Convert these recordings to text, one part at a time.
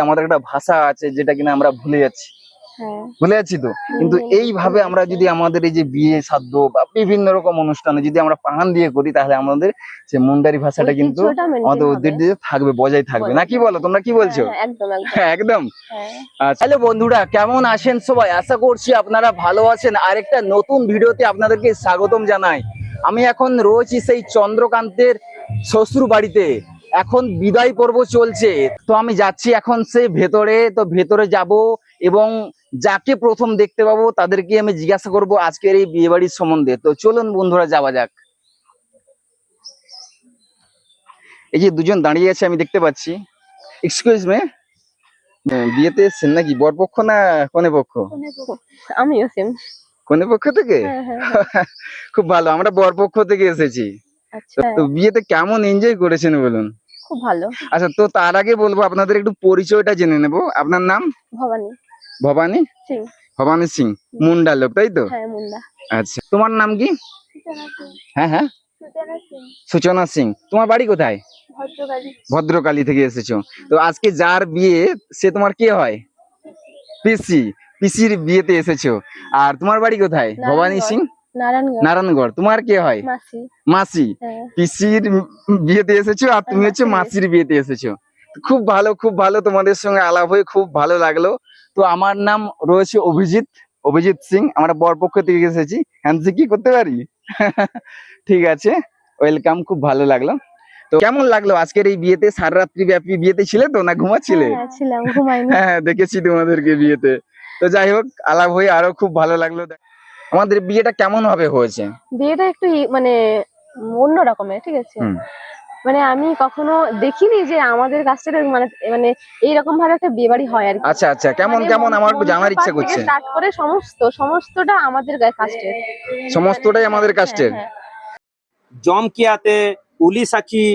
আমাদের একটা ভাষা আছে যেটা কিনা আমরা ভুলে যাচ্ছি। হ্যাঁ। ভুলে যাচ্ছি তো? কিন্তু এইভাবে আমরা যদি আমাদের এই যে বিয়ে সাধ্য বা বিভিন্ন রকম অনুষ্ঠানে যদি আমরা পাহান দিয়ে করি তাহলে আমাদের যে মুন্ডারি ভাষাটা কিন্তু আমাদের। ঐতিহ্য থাকবে বজায় থাকবে। না কি বলো? তোমরা কি বলছো? হ্যাঁ, একদম একদম। হ্যাঁ হ্যাঁ। আচ্ছা। হ্যালো বন্ধুরা কেমন আছেন সবাই? আশা করছি আপনারা ভালো আছেন। আরেকটা নতুন ভিডিওতে আপনাদেরকে স্বাগতম জানাই। আমি এখন রয়েছি সেই চন্দ্রকান্তের শ্বশুর বাড়িতে এখন বিদায় পর্ব চলছে। তো আমি যাচ্ছি এখন সে ভেতরে তো ভেতরে যাব এবং যাকে প্রথম দেখতে পাবো তাদেরকে আমি জিজ্ঞাসা করব আজকের এই বিয়ে বাড়ির সম্বন্ধে। তো চলুন বন্ধুরা যাওয়া যাক। এই যে দুজন দাঁড়িয়ে আছে আমি দেখতে পাচ্ছি। এক্সকিউজ মে বিয়েতে এসছেন নাকি? বরপক্ষ না কনে পক্ষ? আমি কনে পক্ষ থেকে? হ্যাঁ হ্যাঁ হ্যাঁ। খুব ভালো আমরা বরপক্ষ থেকে এসেছি। আচ্ছা। তো বিয়েতে কেমন এনজয় করেছেন বলুন? খুব ভালো। আচ্ছা তো তার আগে বলব আপনাদের একটু পরিচয়টা জেনে নেব। আপনার নাম? ভবানী। ভবানী? সিং। ভবানী সিং। মুন্ডা লোক তাই তো? হ্যাঁ মুন্ডা। আচ্ছা তোমার নাম কি? হ্যাঁ হ্যাঁ। সূচনা সিং। তোমার বাড়ি কোথায়? ভদ্রকালী। ভদ্রকালী থেকে এসেছ। তো আজকে যার বিয়ে সে তোমার কে হয়? পিসি। পিসির বিয়েতে এসেছ। আর তোমার বাড়ি কোথায়? ভবানী সিং? নারায়ণগড়। তোমার কে হয়? মাসি। হ্যাঁ। পিসির বিয়েতে এসেছ আর তুমি হচ্ছে মাসির বিয়েতে এসেছ। খুব ভালো খুব ভালো তোমাদের সঙ্গে আলাপ হয়ে খুব ভালো লাগল। তো আমার নাম রয়েছে অভিজিৎ অভিজিৎ সিং। আমরা বরপক্ষ থেকে এসেছি। হ্যান্ডসি কি করতে পারি? ঠিক আছে ওয়েলকাম খুব ভালো লাগল। তো কেমন লাগল? আজকের এই বিয়েতে সারা রাত্রি ব্যাপী বিয়েতে ছিলে তো না ঘুমাচ্ছিলে? হ্যাঁ, হ্যাঁ দেখেছি তোমাদেরকে বিয়েতে। তো যাই হোক আলাপ হয়ে আরও খুব ভালো লাগল। আমাদের বিয়েটা কেমন ভাবে হয়েছে? বিয়েটা একটু ই- মানে অন্য রকমের ঠিক আছে? মানে আমি কখনো দেখিনি যে আমাদের কাস্টের মানে মানে এইরকম ভাবে একটা বিয়ে বাড়ি হয় আর আচ্ছা আচ্ছা। কেমন মানে কেমন? আমার একটু জানার ইচ্ছা করছে। থেকে স্টার্ট করে সমস্ত সমস্তটা আমাদের সমস্তটাই আমাদের কাস্টের হ্যাঁ, উলি সাখি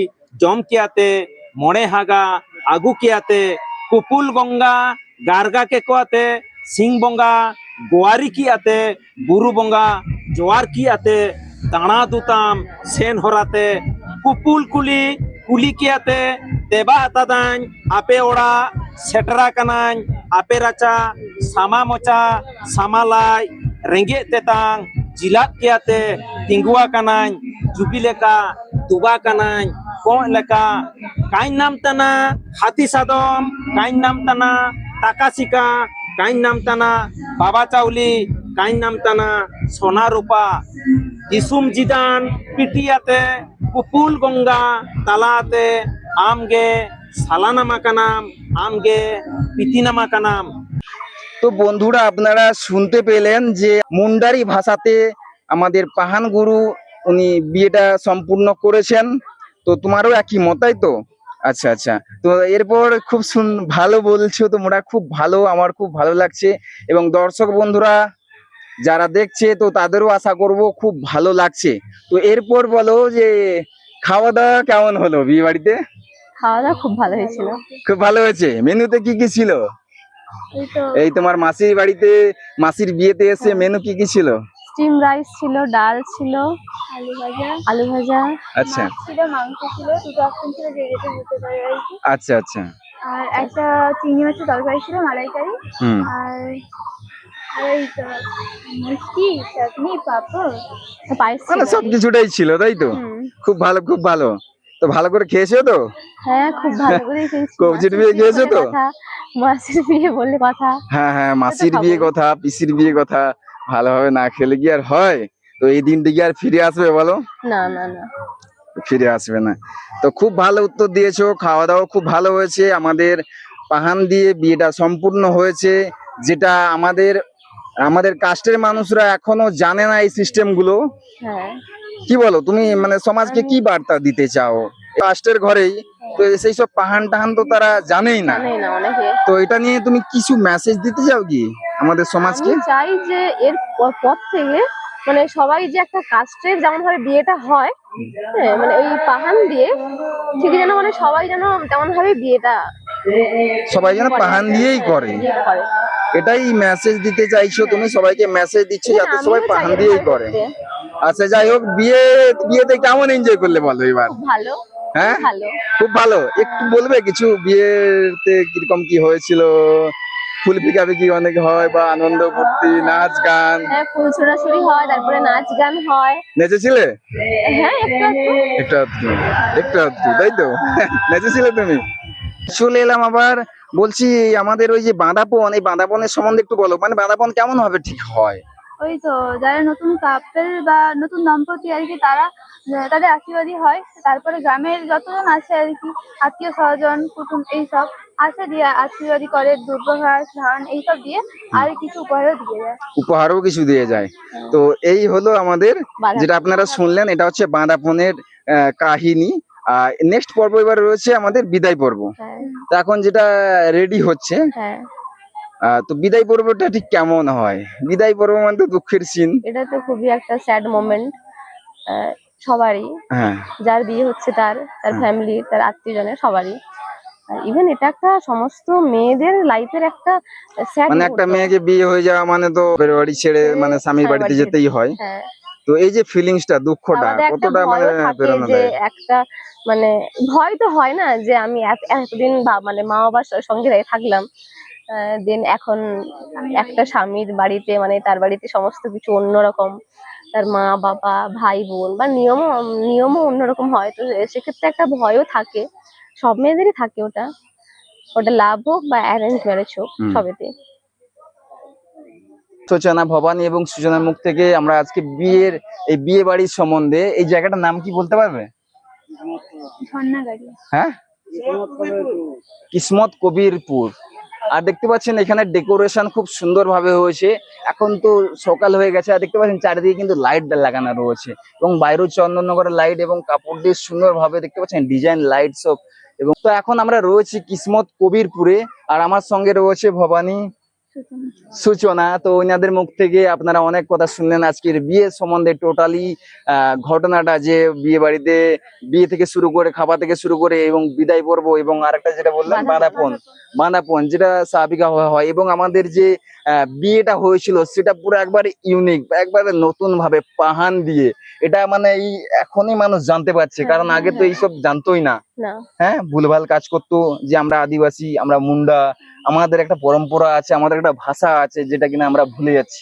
মড়ে হাগা আগু কিয়াতে কুপুল গঙ্গা গার্গা কে কোয়াতে গোয়ারি কিয়াতে বুরু বঙ্গা, জোয়ার কিয়াতে দাঁড়া দুতাম, সেন হরাতে, কুপুল কুলি কুলি কিয়াতে দেবা আতাদাñ আপে ওড়া, সেটরা কানাñ আপে রাচা, সামা মোচা সামালাই রেঙ্গে তেতাং, জিলাত কিয়াতে তিঙ্গুয়া কানাñ জুবি লেকা দুবা কানাñ কয় লেকা, কাইন নাম তানা, হাতি সাদম, কাইন নাম তানা টাকা সিকা কাইন নাম তানা, বাবা চাউলি, কাইন নাম তানা, সোনা রূপা দিসুম জিদান, পিটিয়াতে কুপুল গঙ্গা, তালাতে, আমগে, সালানামা কানাম আমগে, পিতিনামা কানাম তো বন্ধুরা, আপনারা শুনতে পেলেন যে মুন্ডারি ভাষাতে আমাদের পাহান গুরু উনি বিয়েটা সম্পূর্ণ করেছেন। তো তোমারও একই মত, তাই তো? আচ্ছা আচ্ছা। তো এরপর খুব শুন ভালো বলছো তোমরা খুব ভালো আমার খুব ভালো লাগছে। এবং দর্শক বন্ধুরা যারা দেখছে তো তাদেরও আশা করব খুব ভালো লাগছে। তো এরপর বলো যে খাওয়া দাওয়া কেমন হলো বিয়ে বাড়িতে খাওয়া দাওয়া খুব ভালো হয়েছিল। খুব ভালো হয়েছে? মেনুতে কি কি ছিল? এই তোমার মাসির বাড়িতে মাসির বিয়েতে এসে মেনু কি কি ছিল? স্টিম রাইস ছিল ডাল ছিল আলু ভাজা। আলু ভাজা। আচ্ছা। ছিল মাংস ছিল দুটো অপশন ছিল যে যেটা হতে পারে আর আচ্ছা আচ্ছা। আর একটা চিংড়ি মাছের তরকারি ছিল মালাইকারি। হুম। আর মানে সবকিছুটাই ছিল তাই তো? খুব ভালো খুব ভালো। তো ভালো করে খেয়েছো তো? হ্যাঁ খুব ভালো করে খেয়েছি। কবজির বিয়ে খেয়েছো তো? মাসির বিয়ে বললে কথা। হ্যাঁ হ্যাঁ মাসির বিয়ে কথা পিসির বিয়ে কথা। ভালোভাবে না খেলে কি আর হয়? তো এই দিনটি কি আর ফিরে আসবে বলো? না না না। ফিরে আসবে না। তো খুব ভালো উত্তর দিয়েছ খাওয়া দাওয়া খুব ভালো হয়েছে। আমাদের পাহান দিয়ে বিয়েটা সম্পূর্ণ হয়েছে যেটা আমাদের আমাদের কাস্টের মানুষরা এখনও জানে না এই সিস্টেমগুলো হ্যাঁ। কি বলো তুমি মানে সমাজকে কি বার্তা দিতে চাও? কাস্টের ঘরেই তো সেই সব পাহান টাহান তো তারা জানেই না। তো এটা নিয়ে তুমি কিছু মেসেজ দিতে চাও কি আমাদের সমাজকে? চাই যে এর পর থেকে মানে সবাই যে একটা কাস্টের যেমন ভাবে বিয়েটা হয় হ্যাঁ মানে ওই পাহান দিয়ে ঠিক যেন মানে সবাই যেন তেমন ভাবে বিয়েটা সবাই যেন পাহান দিয়েই করে। এটাই মেসেজ দিতে চাইছো তুমি সবাইকে মেসেজ দিচ্ছ যাতে সবাই পাহান দিয়েই করে। আচ্ছা যাই হোক বিয়ে বিয়েতে কেমন এনজয় করলে বলো এবার? ভালো। হ্যাঁ? খুব ভালো। একটু বলবে কিছু বিয়েতে কীরকম কি হয়েছিল? ফুল পিকাপি কি অনেক হয় বা আনন্দ ফুর্তি নাচ গান? হ্যাঁ ফুল ছোড়াছুড়ি হয় তারপরে নাচ গান হয়। নেচেছিলে? হ্যাঁ একটু একটু একটু তাই তো? নেচেছিলে তুমি? চলে এলাম আবার বলছি আমাদের ওই যে বাঁধাপন এই বাঁধাপনের সম্বন্ধে একটু বলো। মানে বাঁধাপন কেমন হবে ঠিক হয়? ওই তো যারা নতুন কাপেল বা নতুন দম্পতি আর কি তারা তাদের আশীর্বাদী হয়। তারপরে গ্রামের যতজন আছে আর কি আত্মীয় স্বজন কুটুম এইসব আসে দিয়ে আশীর্বাদী করে দুর্গঘাস ধান এইসব দিয়ে আর কিছু উপহারও দিয়ে যায় উপহারও কিছু দিয়ে যায়। তো এই হলো আমাদের যেটা আপনারা শুনলেন এটা হচ্ছে বাঁধাপনের কাহিনী। আর নেক্সট পর্ব এবার রয়েছে আমাদের বিদায় পর্ব। হ্যাঁ। তো এখন যেটা রেডি হচ্ছে হ্যাঁ। তো বিদায় পর্বটা ঠিক কেমন হয়? বিদায় পর্ব মানে তো দুঃখের সিন এটা তো খুবই একটা স্যাড মোমেন্ট সবারই। হ্যাঁ। যার বিয়ে হচ্ছে তার তার। ফ্যামিলি তার আত্মীয়জনের সবারই। ইভেন এটা একটা সমস্ত মেয়েদের লাইফের একটা মানে একটা মেয়েকে বিয়ে হয়ে যাওয়া মানে তো বাড়ি ছেড়ে মানে স্বামীর বাড়িতে যেতেই হয়। হ্যাঁ। তো এই যে ফিলিংসটা দুঃখটা কতটা মানে প্রেরণা যে দেয় একটা মানে ভয় তো হয় না যে আমি এত- এতদিন মানে মা বাবার সঙ্গে থাকলাম দেন এখন একটা স্বামীর বাড়িতে মানে তার বাড়িতে সমস্ত কিছু অন্যরকম। তার মা বাবা ভাই বোন বা নিয়মও নিয়মও অন্যরকম হয়। তো সেক্ষেত্রে একটা ভয়ও থাকে। সব মেয়েদেরই থাকে ওটা। ওটা লাভ হোক বা অ্যারেঞ্জ ম্যারেজ হোক সবেতে। সূচনা ভবানী এবং সূচনার মুখ থেকে আমরা আজকে বিয়ের এই বিয়ে বাড়ির সম্বন্ধে এই জায়গাটার নাম কি বলতে পারবে? হ্যাঁ? কিসমত কবিরপুর আর দেখতে পাচ্ছেন এখানে ডেকোরেশন খুব সুন্দর ভাবে হয়েছে। এখন তো সকাল হয়ে গেছে, আর দেখতে পাচ্ছেন চারিদিকে কিন্তু লাইট লাগানো রয়েছে এবং বাইরেও চন্দননগরের লাইট এবং কাপড় দিয়ে সুন্দর ভাবে দেখতে পাচ্ছেন ডিজাইন লাইট সব। এবং তো এখন আমরা রয়েছি কিসমত কবিরপুরে, আর আমার সঙ্গে রয়েছে ভবানী সূচনা তো ওনাদের মুখ থেকে আপনারা অনেক কথা শুনলেন আজকের বিয়ে সম্বন্ধে টোটালি ঘটনাটা যে বিয়ে বাড়িতে বিয়ে থেকে শুরু করে খাওয়া থেকে শুরু করে এবং বিদায় পর্ব এবং আরেকটা যেটা বললাম বাঁধাপন। বাঁধাপন যেটা স্বাভাবিক হয় এবং আমাদের যে আহ, বিয়েটা হয়েছিল সেটা পুরো একবারে ইউনিক একবারে নতুন ভাবে পাহান দিয়ে। এটা মানে এই এখনই মানুষ জানতে পারছে কারণ আগে তো এইসব জানতোই না। হ্যাঁ ভুলভাল কাজ করতো যে আমরা আদিবাসী আমরা মুন্ডা আমাদের একটা পরম্পরা আছে আমাদের একটা ভাষা আছে যেটা কিনা আমরা ভুলে যাচ্ছি।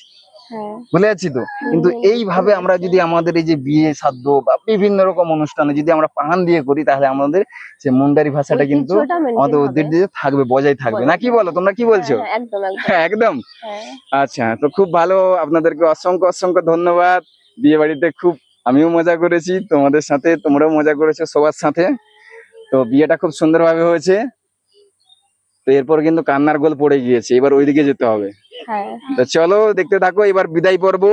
হ্যাঁ। ভুলে যাচ্ছি তো? কিন্তু এইভাবে আমরা যদি আমাদের এই যে বিয়ে সাধ্য বা বিভিন্ন রকম অনুষ্ঠানে যদি আমরা পাহান দিয়ে করি তাহলে আমাদের যে মুন্ডারি ভাষাটা কিন্তু আমাদের। ঐতিহ্য থাকবে বজায় থাকবে। না কি বলো? তোমরা কি বলছো? হ্যাঁ, একদম একদম। হ্যাঁ, একদম। আচ্ছা তো খুব ভালো। আপনাদেরকে অসংখ্য অসংখ্য ধন্যবাদ। বিয়ে বাড়িতে খুব আমিও মজা করেছি তোমাদের সাথে তোমরাও মজা করেছ সবার সাথে। তো বিয়েটা খুব সুন্দরভাবে হয়েছে। তো এরপর কিন্তু কান্নার গোল পড়ে গিয়েছে এবার ওইদিকে যেতে হবে। হ্যাঁ। তো চলো দেখতে থাকো এবার বিদায় পর্ব।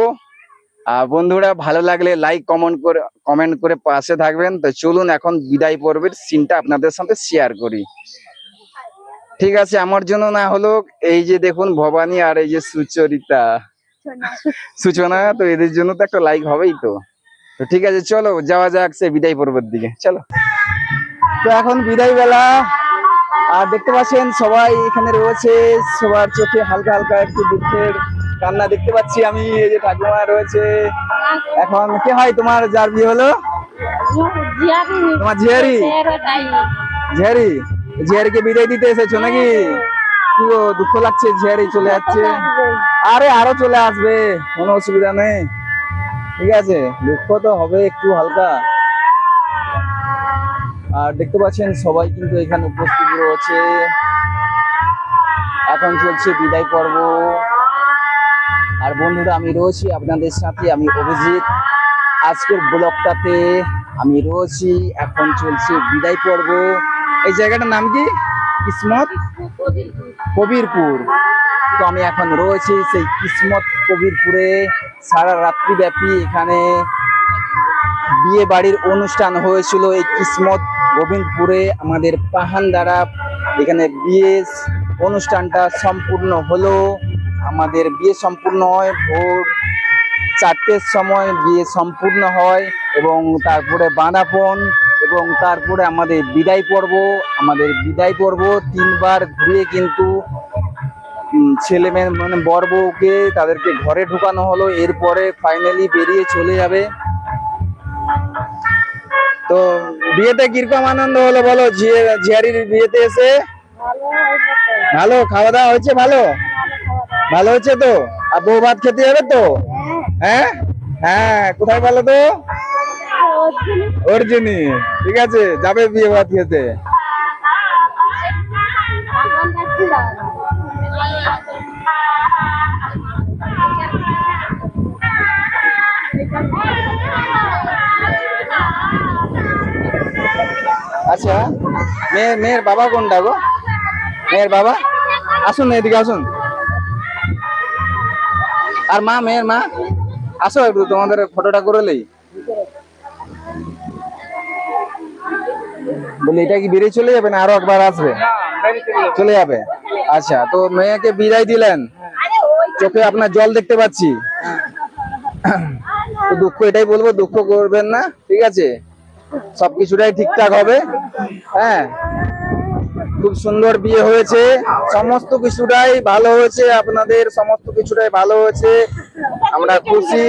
আর বন্ধুরা ভালো লাগলে লাইক কমেন্ট করে কমেন্ট করে পাশে থাকবেন। তো চলুন এখন বিদায় পর্বের সিনটা আপনাদের সাথে শেয়ার করি। ঠিক আছে আমার জন্য না হলো এই যে দেখুন ভবানী আর এই যে সুচরিতা। সূচনা। তো এদের জন্য তো একটা লাইক হবেই তো। তো ঠিক আছে চলো যাওয়া যাক সে বিদায় পর্বের দিকে। চলো। তো এখন বিদায় বেলা আর দেখতে পাচ্ছেন, সবাই এখানে রয়েছে। সবার চোখে হালকা হালকা একটু দুঃখের কান্না দেখতে পাচ্ছি আমি, এই যে ঠাকুমা রয়েছে। এখন কে হয় তোমার? যার বিয়ে হলো? তোমার ঝিয়ারি? ঝিয়ারি? ঝিয়ারিকে বিদায় দিতে এসেছ নাকি? কি দুঃখ লাগছে, ঝিয়ারি চলে যাচ্ছে। আরে, আরও চলে আসবে, কোনো অসুবিধা নেই। ঠিক আছে, দুঃখ তো হবে একটু হালকা। আর দেখতে পাচ্ছেন সবাই কিন্তু এখানে উপস্থিত রয়েছে। এখন চলছে বিদায় পর্ব। আর বন্ধুরা, আমি রয়েছি আপনাদের সাথে, আমি অভিজিৎ। আজকের ব্লগটাতে আমি রয়েছি, এখন চলছে বিদায় পর্ব। এই জায়গাটার নাম কি? কিসমত? কবিরপুর। তো আমি এখন রয়েছি সেই কিসমত কবিরপুরে। সারা রাত্রি ব্যাপী এখানে বিয়ে বাড়ির অনুষ্ঠান হয়েছিল এই কিসমত গোবিন্দপুরে আমাদের পাহান দ্বারা এখানে বিয়ে অনুষ্ঠানটা সম্পূর্ণ হলো। আমাদের বিয়ে সম্পূর্ণ হয়, ভোর চারটের সময় বিয়ে সম্পূর্ণ হয় এবং তারপরে বাঁধাপন এবং তারপরে আমাদের বিদায় পর্ব। আমাদের বিদায় পর্ব তিনবার ঘুরিয়ে কিন্তু ছেলে মেয়ে মানে বর বউকে তাদেরকে ঘরে ঢুকানো হলো। এরপরে ফাইনালি বেরিয়ে চলে যাবে। তো বিয়েতে কীরকম আনন্দ হলো বলো? ঝিয়ে ঝিয়ারির বিয়েতে এসে? ভালো? খাওয়া দাওয়া হয়েছে ভালো? ভালো হচ্ছে তো? আর বউ ভাত খেতে যাবে তো? হ্যাঁ? হ্যাঁ কোথায় বলো তো? অর্জুনি। ঠিক আছে, যাবে বিয়ে ভাত খেতে। আচ্ছা মেয়ের মেয়ের বাবা কোনটা গো? মেয়ের বাবা? আসুন না এদিকে আসুন। আর মা মেয়ের মা? আসো একটু তোমাদের ফটোটা করে লই। বলি এটা কি বেরিয়ে চলে যাবে না আরও একবার আসবে? চলে যাবে। আচ্ছা তো মেয়েকে বিদায় দিলেন। চোখে আপনার জল দেখতে পাচ্ছি। তো দুঃখ এটাই বলব দুঃখ করবেন না ঠিক আছে? সবকিছুটাই ঠিকঠাক হবে। হ্যাঁ খুব সুন্দর বিয়ে হয়েছে। সমস্ত কিছুটাই ভালো হয়েছে, আপনাদের সমস্ত কিছুটাই ভালো হয়েছে। আমরা খুশি।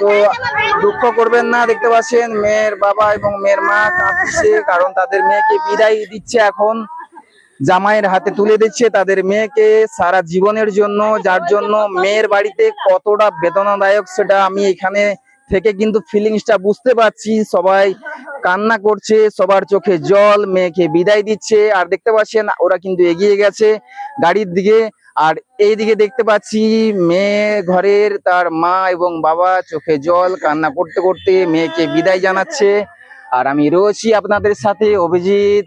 তো দুঃখ করবেন না, দেখতে পাচ্ছেন মেয়ের বাবা এবং মেয়ের মা কাঁদছে, কারণ তাদের মেয়েকে বিদায় দিচ্ছে এখন। জামাইয়ের হাতে তুলে দিচ্ছে তাদের মেয়েকে সারা জীবনের জন্য, যার জন্য মেয়ের বাড়িতে কতটা বেদনাদায়ক সেটা আমি এখানে থেকে কিন্তু ফিলিংসটা বুঝতে পারছি। সবাই কান্না করছে, সবার চোখে জল, মেয়েকে বিদায় দিচ্ছে। আর দেখতে পাচ্ছেন, ওরা কিন্তু এগিয়ে গেছে গাড়ির দিকে। আর এইদিকে দেখতে পাচ্ছি, মেয়ে ঘরের তার মা এবং বাবা চোখে জল, কান্না করতে করতে মেয়েকে বিদায় জানাচ্ছে। আর আমি রয়েছি আপনাদের সাথে, অভিজিৎ।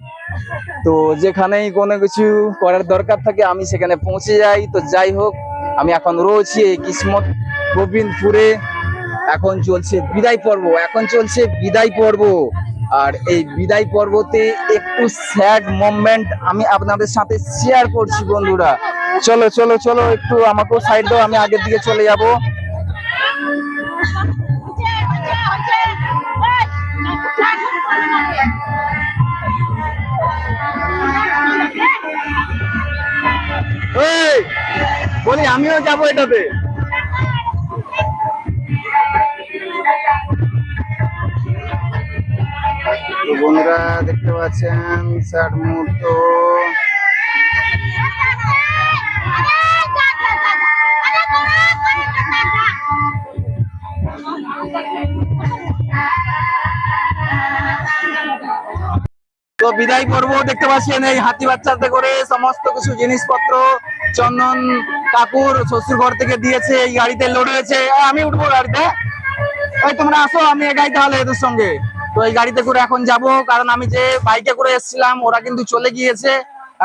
তো যেখানেই কোনো কিছু করার দরকার থাকে, আমি সেখানে পৌঁছে যাই। তো যাই হোক, আমি এখন রয়েছি এই কিসমত গোবিন্দপুরে। এখন চলছে বিদায় পর্ব, এখন চলছে বিদায় পর্ব। আর এই বিদায় পর্বতে একটু স্যাড মোমেন্ট আমি আপনাদের সাথে শেয়ার করছি বন্ধুরা। চলো চলো চলো, একটু আমাকেও সাইড দাও, আমি আগের দিকে চলে যাব। বলি, আমিও যাব এটাতে। বন্ধুরা দেখতে পাচ্ছেন স্যাড মুহূর্ত। তো বিদায় পর্ব দেখতে পাচ্ছেন এই হাতি বাচ্চাতে করে সমস্ত কিছু জিনিসপত্র চন্দন কাকুর শ্বশুর ঘর থেকে দিয়েছে, এই গাড়িতে লোড হয়েছে। আমি উঠবো গাড়িতে। ওই তোমরা আসো, আমি একাই তাহলে এদের সঙ্গে। তো এই গাড়িতে করে এখন যাব, কারণ আমি যে বাইকে করে এসেছিলাম, ওরা কিন্তু চলে গিয়েছে।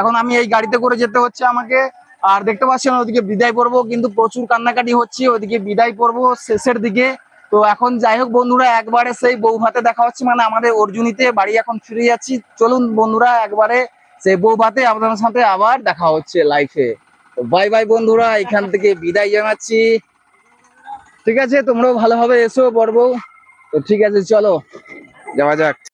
এখন আমি এই গাড়িতে করে যেতে হচ্ছে আমাকে। আর দেখতে পাচ্ছি পাচ্ছেন, ওদিকে বিদায় পর্ব, কিন্তু প্রচুর কান্নাকাটি হচ্ছে। ওদিকে বিদায় পর্ব শেষের দিকে। তো এখন যাই হোক বন্ধুরা, একবারে সেই বউ ভাতে দেখা হচ্ছে। মানে আমাদের অর্জুনিতে বাড়ি এখন ফিরে যাচ্ছি। চলুন বন্ধুরা, একবারে সেই বউ ভাতে আপনাদের সাথে আবার দেখা হচ্ছে লাইফে বাই বাই বন্ধুরা, এখান থেকে বিদায় জানাচ্ছি। ঠিক আছে, তোমরাও ভালোভাবে এসো বড় বউ তো ঠিক আছে, চলো। যাওয়া যাক।